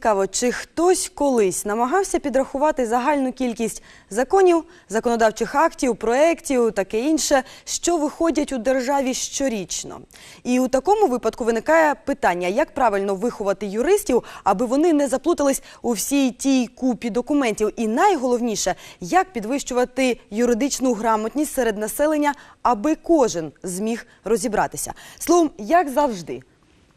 Цікаво, чи хтось колись намагався підрахувати загальну кількість законів, законодавчих актів, проєктів, таке інше, що виходять у державі щорічно. І у такому випадку виникає питання, як правильно виховати юристів, аби вони не заплутались у всій тій купі документів. І найголовніше, як підвищувати юридичну грамотність серед населення, аби кожен зміг розібратися. Словом, як завжди.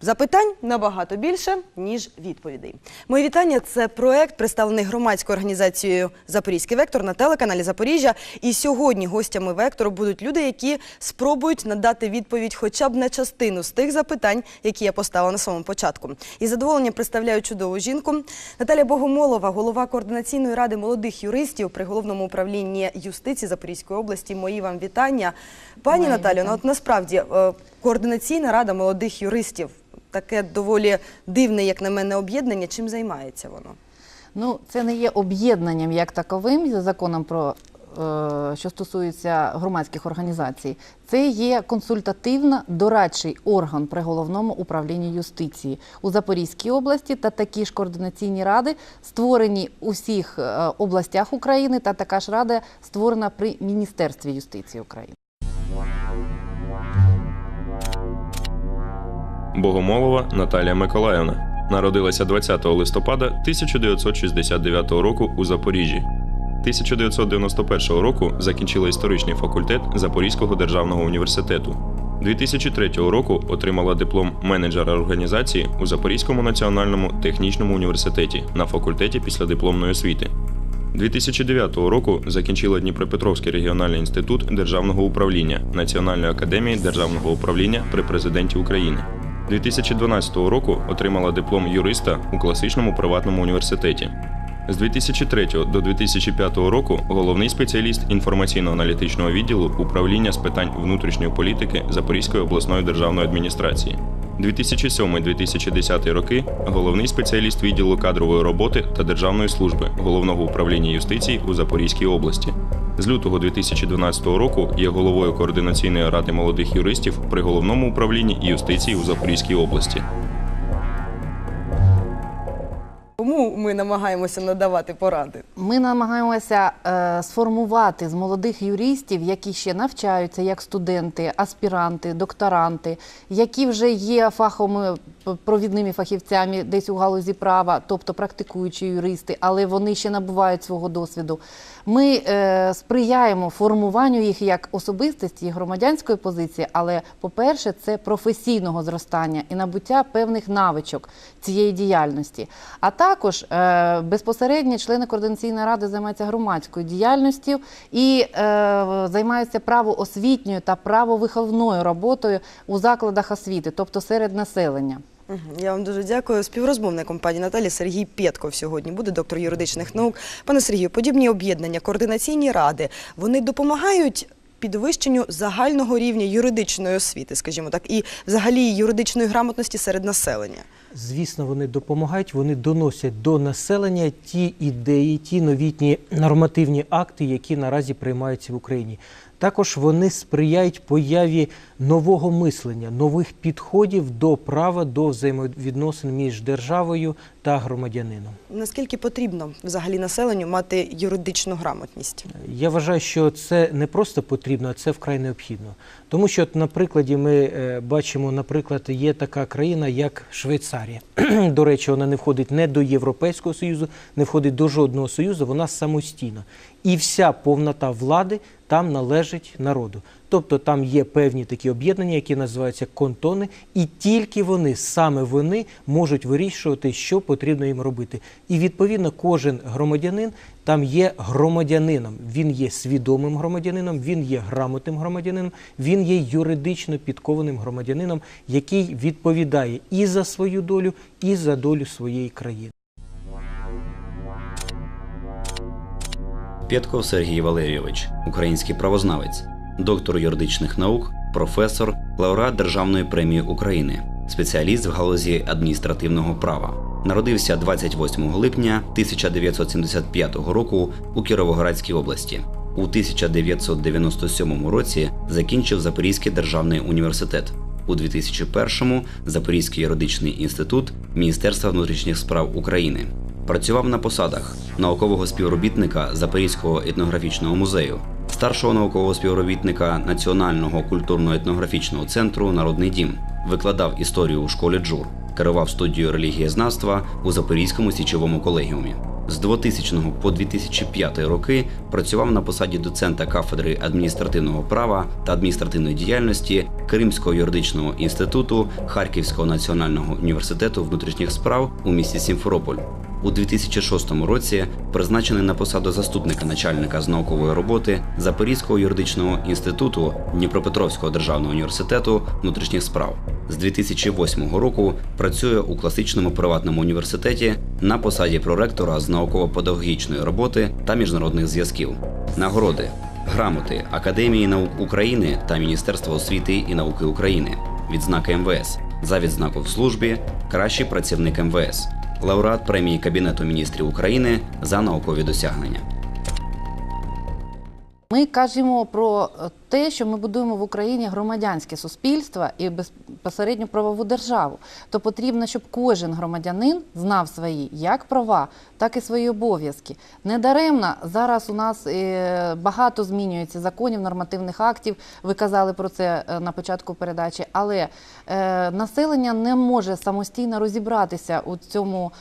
Запитань набагато більше, ніж відповідей. Мої вітання. Це проект, представлений громадською організацією Запорізький вектор на телеканалі Запоріжжя. І сьогодні гостями вектору будуть люди, які спробують надати відповідь хоча б на частину з тих запитань, які я поставила на самому початку. І з задоволенням представляю чудову жінку Наталя Богомолова, голова координаційної ради молодих юристів при головному управлінні юстиції Запорізької області. Мої вам вітання, пані Наталю. Ну от насправді е, координаційна рада молодих юристів. Таке доволі дивне, як на мене, об'єднання. Чим займається воно? Ну, це не є об'єднанням як таковим за законом про е, що стосується громадських організацій. Це є консультативно-дорадчий орган при головному управлінні юстиції у Запорізькій області та такі ж координаційні ради створені у всіх е, областях України, та така ж рада створена при Міністерстві юстиції України. Богомолова Наталія Миколаївна народилася 20 листопада 1969 року у Запоріжжі. 1991 року закінчила історичний факультет Запорізького державного університету. 2003 року отримала диплом менеджера організації у Запорізькому національному технічному університеті на факультеті післядипломної освіти. 2009 року закінчила Дніпропетровський регіональний інститут державного управління Національної академії державного управління при президенті України. 2012 року отримала диплом юриста у класичному приватному університеті. З 2003 до 2005 року головний спеціаліст інформаційно-аналітичного відділу управління з питань внутрішньої політики Запорізької обласної державної адміністрації. 2007-2010 роки головний спеціаліст відділу кадрової роботи та державної служби головного управління юстиції у Запорізькій області. З лютого 2012 року є головою координаційної ради молодих юристів при головному управлінні юстиції у Запорізькій області. Кому ми намагаємося надавати поради? Ми намагаємося е, сформувати з молодих юристів, які ще навчаються як студенти, аспіранти, докторанти, які вже є фаховими провідними фахівцями десь у галузі права, тобто практикуючі юристи, але вони ще набувають свого досвіду. Ми е, сприяємо формуванню їх як особистості громадянської позиції, але, по-перше, це професійного зростання і набуття певних навичок цієї діяльності. А також е, безпосередньо члени координаційної ради займаються громадською діяльністю і е, займаються правоосвітньою та правовиховною роботою у закладах освіти, тобто серед населення. Я вам дуже дякую. Співрозмовник компанії Наталі Сергій Пєтков сьогодні буде доктор юридичних наук. Пане Сергію, подібні об'єднання, координаційні ради, вони допомагають підвищенню загального рівня юридичної освіти, скажімо так, і взагалі юридичної грамотності серед населення. Звісно, вони допомагають, вони доносять до населення ті ідеї, ті новітні нормативні акти, які наразі приймаються в Україні. Також вони сприяють появі нового мислення, нових підходів до права, до взаємовідносин між державою та громадянином. Наскільки потрібно взагалі населенню мати юридичну грамотність? Я вважаю, що це не просто потрібно, а це вкрай необхідно. Тому що, на прикладі, ми е, бачимо, наприклад, є така країна, як Швейцарія. До речі, вона не входить не до Європейського Союзу, не входить до жодного союзу, вона самостійна. І вся повнота влади там належить народу. Тобто там є певні такі об'єднання, які називаються контони, і тільки вони, саме вони, можуть вирішувати, що потрібно їм робити. І відповідно кожен громадянин там є громадянином. Він є свідомим громадянином, він є грамотним громадянином, він є юридично підкованим громадянином, який відповідає і за свою долю, і за долю своєї країни. Пєтков Сергій Валерійович, український правознавець, доктор юридичних наук, професор, лауреат Державної премії України, спеціаліст в галузі адміністративного права. Народився 28 липня 1975 року у Кіровоградській області. У 1997 році закінчив Запорізький державний університет. У 2001-му Запорізький юридичний інститут Міністерства внутрішніх справ України. Працював на посадах наукового співробітника Запорізького етнографічного музею, старшого наукового співробітника Національного культурно-етнографічного центру Народний дім, викладав історію у школі Джур, керував студією релігієзнавства у Запорізькому січовому колегіумі. З 2000 по 2005 роки працював на посаді доцента кафедри адміністративного права та адміністративної діяльності Кримського юридичного інституту Харківського національного університету внутрішніх справ у місті Сімферополь. У 2006 році призначений на посаду заступника начальника з наукової роботи Запорізького юридичного інституту Дніпропетровського державного університету внутрішніх справ. З 2008 року працює у класичному приватному університеті на посаді проректора з науково-педагогічної роботи та міжнародних зв'язків. Нагороди грамоти Академії наук України та Міністерства освіти і науки України, відзнаки МВС за відзнаку в службі, кращий працівник МВС, лауреат премії Кабінету міністрів України за наукові досягнення. Ми кажемо про е, те, що ми будуємо в Україні громадянське суспільство і безпосередньо правову державу. То потрібно, щоб кожен громадянин знав свої як права, так і свої обов'язки. Недаремно зараз у нас е, багато змінюється законів, нормативних актів. Ви казали про це е, на початку передачі, але е, населення не може самостійно розібратися у цьому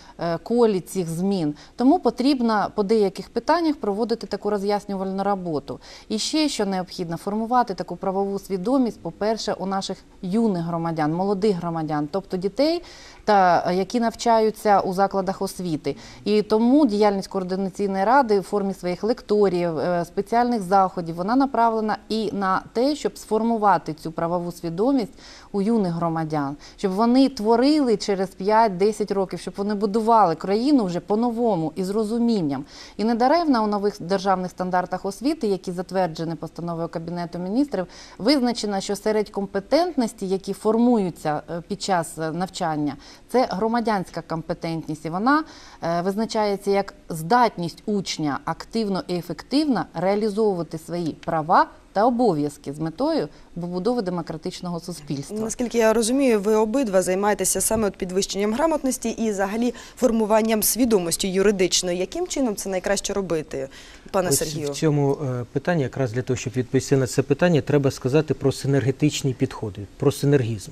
колі цих змін. Тому потрібно по деяких питаннях проводити таку роз'яснювальну роботу. І ще що необхідно формувати таку правову свідомість, по-перше, у наших юних громадян, молодих громадян, тобто дітей, та е, які навчаються у закладах освіти. І тому діяльність координаційної ради в формі своїх лекторів, е, спеціальних заходів, вона направлена і на те, щоб сформувати цю правову свідомість у юних громадян, щоб вони творили через 5-10 років, щоб вони будували країну вже по-новому і з розумінням. І недаревно у нових державних стандартах освіти, які затверджені постановою Кабінету міністрів, визначено, що серед компетентності, які формуються е, під час навчання, це громадянська компетентність, і вона е, визначається як здатність учня активно і ефективно реалізовувати свої права та обов'язки з метою побудови демократичного суспільства. Наскільки я розумію, ви обидва займаєтеся саме от підвищенням грамотності і взагалі формуванням свідомості юридичної. Яким чином це найкраще робити, пане Ось Сергію? В цьому е, питанні, якраз для того, щоб відповісти на це питання, треба сказати про синергетичні підходи, про синергізм.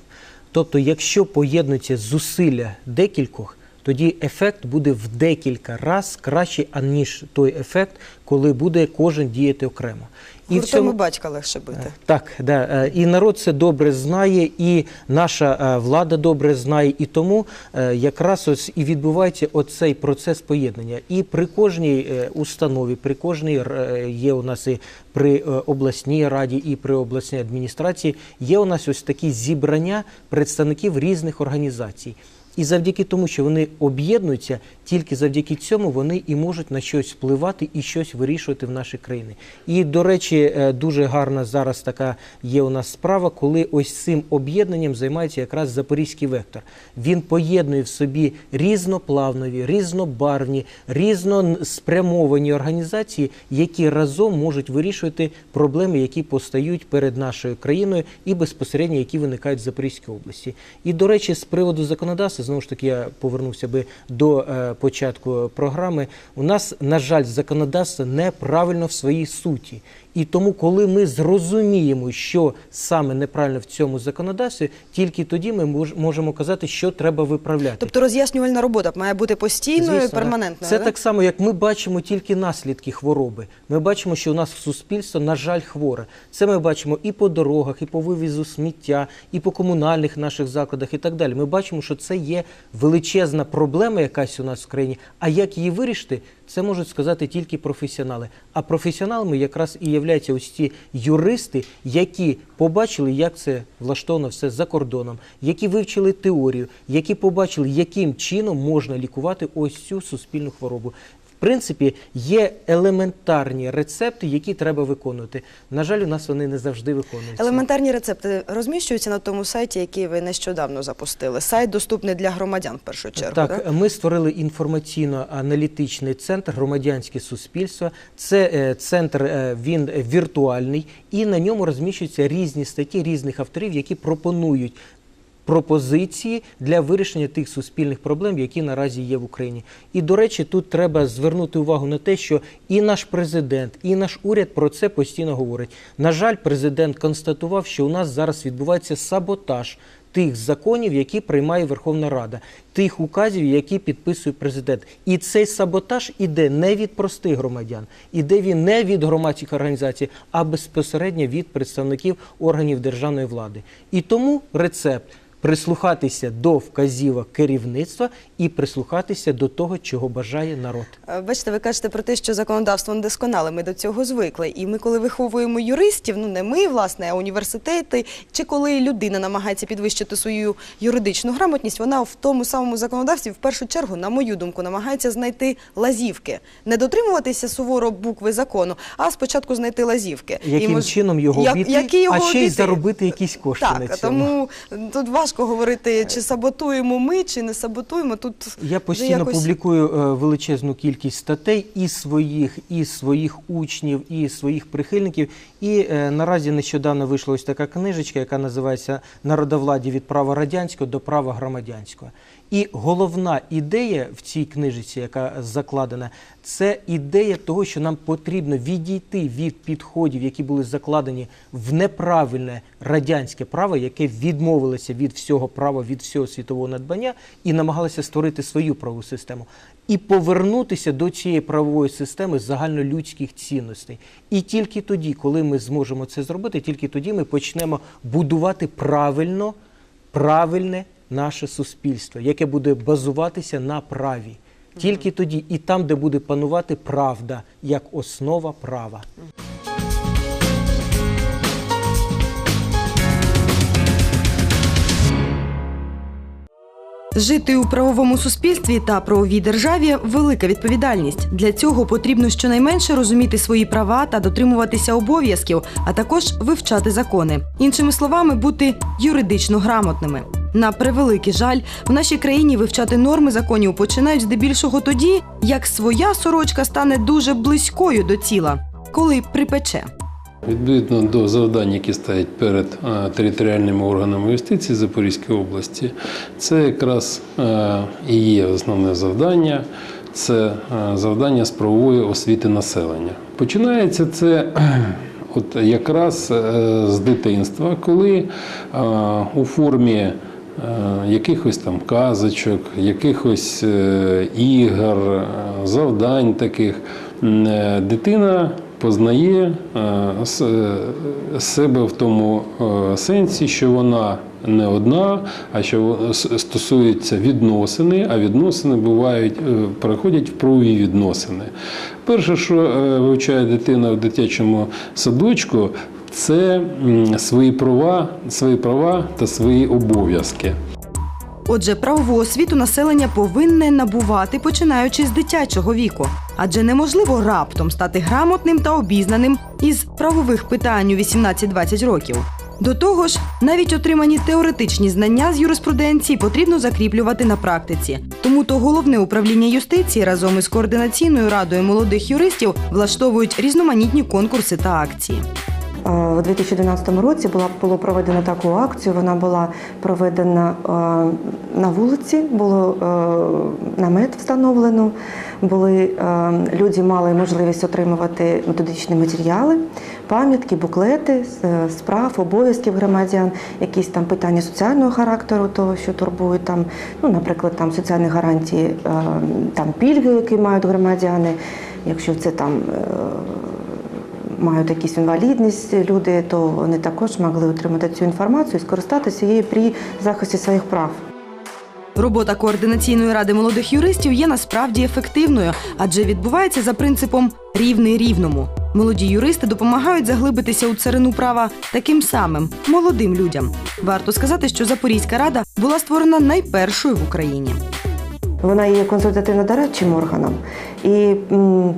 Тобто, якщо поєднуються зусилля декількох, тоді ефект буде в декілька разів кращий, аніж той ефект, коли буде кожен діяти окремо. І Гуртом і батька легше бити. Так, да. е, і народ це добре знає, і наша е, влада добре знає, і тому е, якраз ось і відбувається оцей процес поєднання. І при кожній е, установі, при кожній е, є у нас і при е, обласній раді, і при обласній адміністрації є у нас ось такі зібрання представників різних організацій. І завдяки тому, що вони об'єднуються, тільки завдяки цьому вони і можуть на щось впливати і щось вирішувати в нашій країні. І, до речі, е, дуже гарна зараз така є у нас справа, коли ось цим об'єднанням займається якраз запорізький вектор. Він поєднує в собі різноплавнові, різнобарвні, різноспрямовані організації, які разом можуть вирішувати проблеми, які постають перед нашою країною, і безпосередньо які виникають в Запорізькій області. І, до речі, з приводу законодавства, знову ж таки, я повернувся би до е, початку програми. У нас, на жаль, законодавство неправильно в своїй суті. І тому, коли ми зрозуміємо, що саме неправильно в цьому законодавстві, тільки тоді ми мож- можемо казати, що треба виправляти. Тобто роз'яснювальна робота має бути постійною, Звісно, перманентною. Це да? так само, як ми бачимо тільки наслідки хвороби. Ми бачимо, що у нас суспільство, на жаль, хворе. Це ми бачимо і по дорогах, і по вивізу сміття, і по комунальних наших закладах, і так далі. Ми бачимо, що це є величезна проблема, якась у нас в країні. А як її вирішити, це можуть сказати тільки професіонали. А професіоналами якраз і являються ось ці юристи, які побачили, як це влаштовано все за кордоном, які вивчили теорію, які побачили, яким чином можна лікувати ось цю суспільну хворобу. Принципі, є елементарні рецепти, які треба виконувати. На жаль, у нас вони не завжди виконуються. Елементарні рецепти розміщуються на тому сайті, який ви нещодавно запустили. Сайт доступний для громадян в першу чергу. Так, ми створили інформаційно-аналітичний центр громадянське суспільство. Це е, центр е, він віртуальний, і на ньому розміщуються різні статті різних авторів, які пропонують. Пропозиції для вирішення тих суспільних проблем, які наразі є в Україні. І до речі, тут треба звернути увагу на те, що і наш президент, і наш уряд про це постійно говорять. На жаль, президент констатував, що у нас зараз відбувається саботаж тих законів, які приймає Верховна Рада, тих указів, які підписує президент. І цей саботаж іде не від простих громадян, іде він не від громадських організацій, а безпосередньо від представників органів державної влади. І тому рецепт. Прислухатися до вказівок керівництва і прислухатися до того, чого бажає народ. Е, Бачите, ви кажете про те, що законодавство недосконале, ми до цього звикли. І ми, коли виховуємо юристів, ну не ми, власне, а університети, чи коли людина намагається підвищити свою юридичну грамотність, вона в тому самому законодавстві, в першу чергу, на мою думку, намагається знайти лазівки, не дотримуватися суворо букви закону, а спочатку знайти лазівки. Яким мож- чином його Як- обійти, які його а ще й заробити якісь кошти Так, на цьому. тому тут важко говорити, чи саботуємо ми, чи не саботуємо. Тут Я постійно якось- публікую е, величезну кількість статей і своїх, і своїх учнів, і своїх прихильників. І е, наразі нещодавно вийшла ось така книжечка, яка називається Народовладі від права радянського до права громадянського. І головна ідея в цій книжці, яка закладена, це ідея того, що нам потрібно відійти від підходів, які були закладені в неправильне радянське право, яке відмовилося від всього права, від всього світового надбання і намагалося створити свою правову систему. І повернутися до цієї правової системи загальнолюдських цінностей. І тільки тоді, коли ми зможемо це зробити, тільки тоді ми почнемо будувати правильно, правильне наше суспільство, яке буде базуватися на праві. Тільки тоді, і там, де буде панувати правда як основа права. Жити у правовому суспільстві та правовій державі велика відповідальність. Для цього потрібно щонайменше розуміти свої права та дотримуватися обов'язків, а також вивчати закони. Іншими словами, бути юридично грамотними. На превеликий жаль, в нашій країні вивчати норми законів починають здебільшого тоді, як своя сорочка стане дуже близькою до тіла, коли припече. Відповідно до завдань, які стоять перед е, територіальними органами юстиції Запорізької області, це якраз е, і є основне завдання. Це е, завдання з правової освіти населення. Починається це от якраз з дитинства, коли у формі якихось там казочок, якихось е, ігор, е, завдань таких е, дитина познає е, е, себе в тому е, сенсі, що вона не одна, а що стосується відносини, а відносини бувають, е, переходять в правові відносини. Перше, що е, вивчає дитина в дитячому садочку, це свої права, свої права та свої обов'язки. Отже, правову освіту населення повинне набувати починаючи з дитячого віку, адже неможливо раптом стати грамотним та обізнаним із правових питань у 18-20 років. До того ж, навіть отримані теоретичні знання з юриспруденції потрібно закріплювати на практиці. Тому то головне управління юстиції разом із координаційною радою молодих юристів влаштовують різноманітні конкурси та акції. Е, У 2012 році була було проведено таку акцію. Вона була проведена е, на вулиці, було е, намет встановлено. Були люди мали можливість отримувати методичні матеріали, пам'ятки, буклети справ, обов'язків громадян, якісь там питання соціального характеру, того, що турбують там, ну, наприклад, там соціальні гарантії, там пільги, які мають громадяни, якщо це там. Мають якісь інвалідність люди, то вони також могли отримати цю інформацію і скористатися її при захисті своїх прав. Робота координаційної ради молодих юристів є насправді ефективною, адже відбувається за принципом рівний рівному. Молоді юристи допомагають заглибитися у царину права таким самим молодим людям. Варто сказати, що Запорізька рада була створена найпершою в Україні. Вона є консультативно-дорадчим органом і,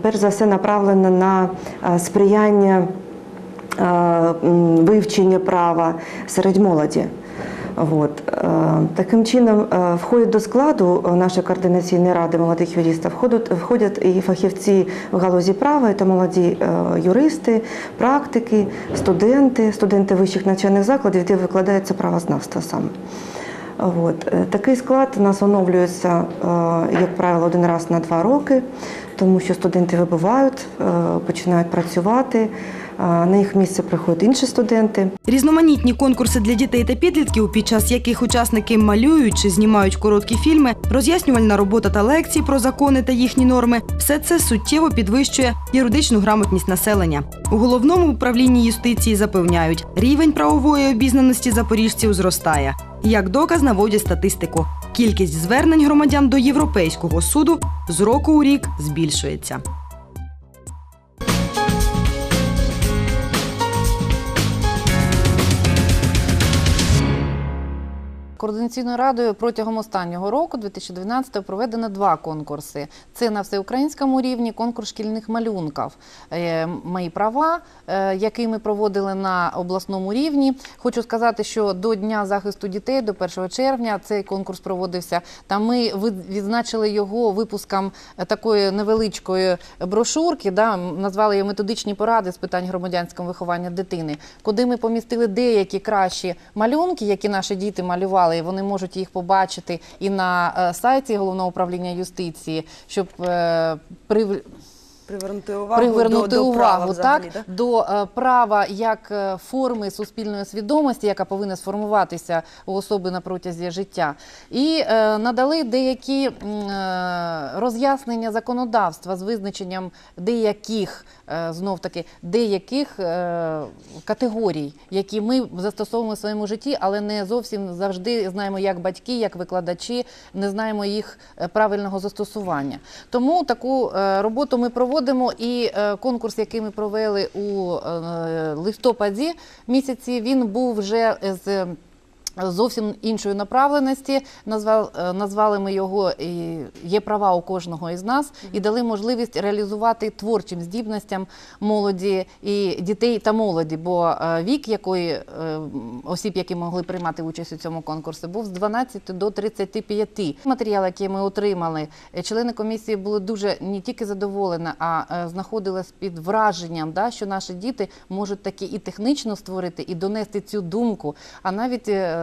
перш за все, направлена на е, сприяння е, вивчення права серед молоді. От. е, Таким чином, входять до складу нашої координаційної ради молодих юристів, входять, і фахівці в галузі права, це молоді юристи, практики, студенти, студенти вищих навчальних закладів, де викладається правознавство саме. От. Е, Такий склад у нас оновлюється, е, як правило, один раз на два роки, тому що студенти вибувають, е, починають працювати, на їх місце приходять інші студенти. Різноманітні конкурси для дітей та підлітків, під час яких учасники малюють чи знімають короткі фільми, роз'яснювальна робота та лекції про закони та їхні норми все це суттєво підвищує юридичну грамотність населення. У головному управлінні юстиції запевняють, рівень правової обізнаності запоріжців зростає. Як доказ наводять статистику. Кількість звернень громадян до Європейського суду з року у рік збільшується. Координаційною радою протягом останнього року, 2012-го, проведено два конкурси. Це на всеукраїнському рівні конкурс шкільних малюнків. Е, Мої права, е, який ми проводили на обласному рівні. Хочу сказати, що до Дня захисту дітей, до 1 червня, цей конкурс проводився. Та ми відзначили його випуском е, такої невеличкої брошурки, да, назвали її методичні поради з питань громадянського виховання дитини, куди ми помістили деякі кращі малюнки, які наші діти малювали, і вони можуть їх побачити і на е, сайті головного управління юстиції, щоб е, прив... Привернути увагу привернути до, до увагу права взагалі, так, да? до е, права як е, форми суспільної свідомості, яка повинна сформуватися у особи на протязі життя, і е, надали деякі е, роз'яснення законодавства з визначенням деяких е, знов таки деяких е, категорій, які ми застосовуємо в своєму житті, але не зовсім завжди знаємо, як батьки, як викладачі, не знаємо їх е, правильного застосування. Тому таку е, роботу ми проводимо. І е, конкурс, який ми провели у е, листопаді місяці, він був вже з. Зовсім іншої направленості назвали, назвали ми його є права у кожного із нас і дали можливість реалізувати творчим здібностям молоді і дітей та молоді. Бо е, вік якої е, осіб, які могли приймати участь у цьому конкурсі, був з 12 до 35. Матеріал, який ми отримали, е, члени комісії були дуже не тільки задоволені, а е, знаходились під враженням, да, що наші діти можуть таки і технічно створити, і донести цю думку. А навіть е,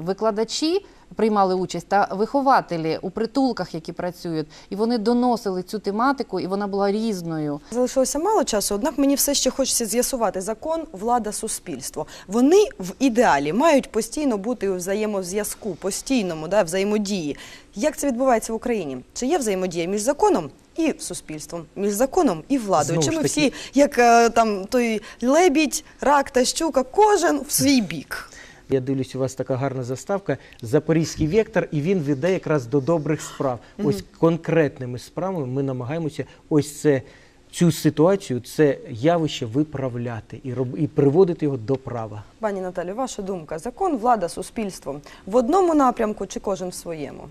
викладачі приймали участь та вихователі у притулках, які працюють, і вони доносили цю тематику, і вона була різною. Залишилося мало часу, однак мені все ще хочеться з'ясувати закон, влада, суспільство. Вони в ідеалі мають постійно бути у взаємозв'язку, постійному да, взаємодії. Як це відбувається в Україні? Чи є взаємодія між законом і суспільством, між законом і владою? Чи ми всі, як е, там той лебідь, рак та щука, кожен в свій бік? Я дивлюсь, у вас така гарна заставка. Запорізький вектор, і він веде якраз до добрих справ. Ось конкретними справами ми намагаємося ось це. Цю ситуацію, це явище виправляти і роб, і приводити його до права. Пані Наталі, ваша думка: закон, влада, суспільство в одному напрямку чи кожен в своєму?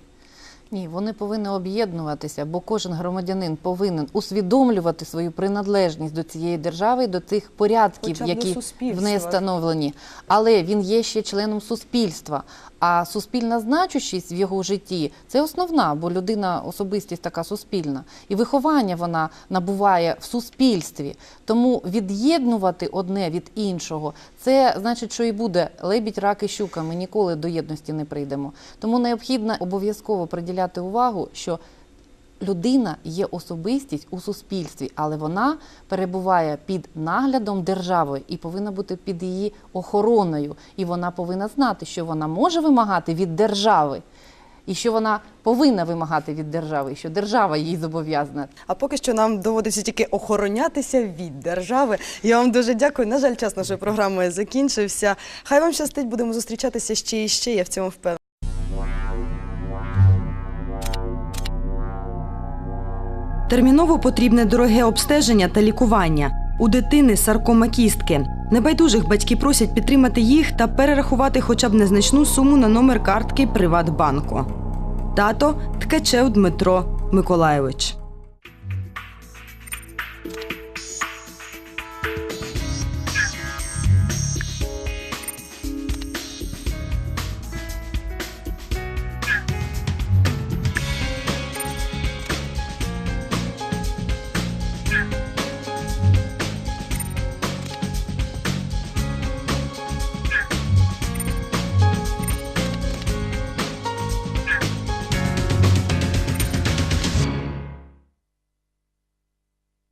Ні, вони повинні об'єднуватися, бо кожен громадянин повинен усвідомлювати свою приналежність до цієї держави, до цих порядків, Хоча б до які в суспільства. неї встановлені. Але він є ще членом суспільства. А суспільна значущість в його житті це основна, бо людина особистість така суспільна. І виховання вона набуває в суспільстві. Тому від'єднувати одне від іншого, це значить, що і буде лебідь, рак і щука. Ми ніколи до єдності не прийдемо. Тому необхідно обов'язково приділяти увагу, що людина є особистість у суспільстві, але вона перебуває під наглядом держави і повинна бути під її охороною. І вона повинна знати, що вона може вимагати від держави, і що вона повинна вимагати від держави, і що держава їй зобов'язана. А поки що нам доводиться тільки охоронятися від держави. Я вам дуже дякую. На жаль, час нашої програми закінчився. Хай вам щастить, будемо зустрічатися ще і ще. Я в цьому впевнена. Терміново потрібне дороге обстеження та лікування. У дитини саркома кістки. Небайдужих батьки просять підтримати їх та перерахувати хоча б незначну суму на номер картки Приватбанку. тато Ткачев Дмитро Миколайович.